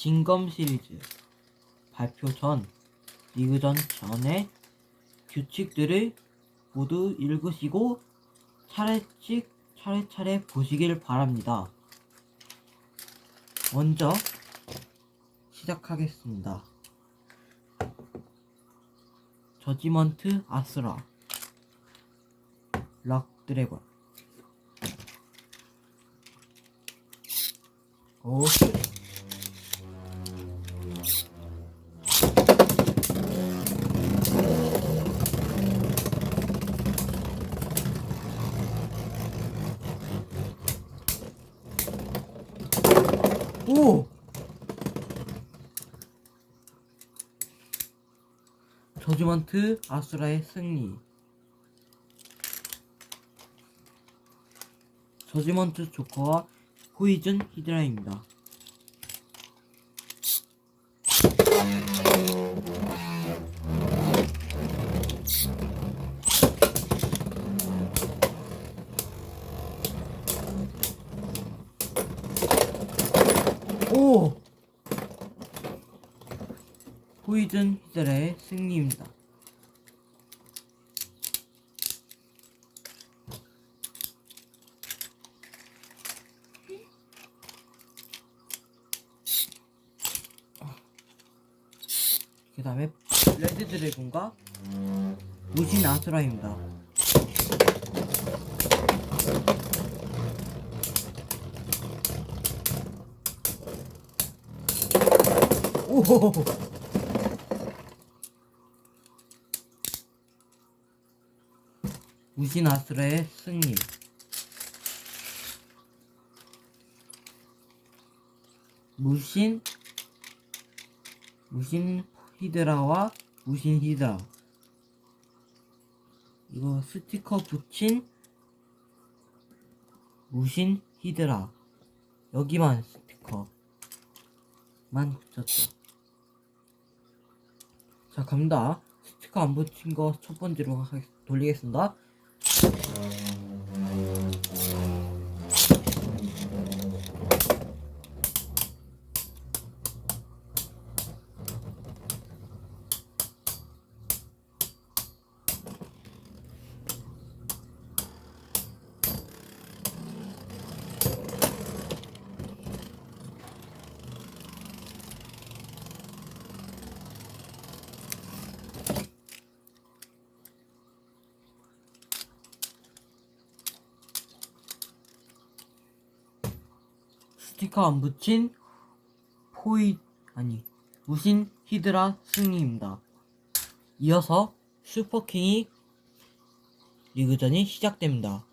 진검 시리즈 발표 전 리그전 전에 규칙들을 모두 읽으시고 차례씩 차례차례 보시길 바랍니다. 먼저 시작하겠습니다. 저지먼트 아스라 락 드래곤 오 오! 저지먼트 아수라의 승리 저지먼트 조커와 포이즌 히드라입니다. 오! 포이즌 히드라의 승리입니다. 그 다음에 레드 드래곤과 무신 아수라입니다. 오! 아수라의 승리. 무신 무신 히드라와 무신 히드라 이거 스티커 붙인 무신 히드라 여기만 스티커만 붙였죠 자 갑니다. 스티커 안 붙인 거 첫 번째로 하- 돌리겠습니다 스티커 안 붙인 포이 아니 무신 히드라 승리입니다. 이어서 슈퍼킹이 리그전이 시작됩니다.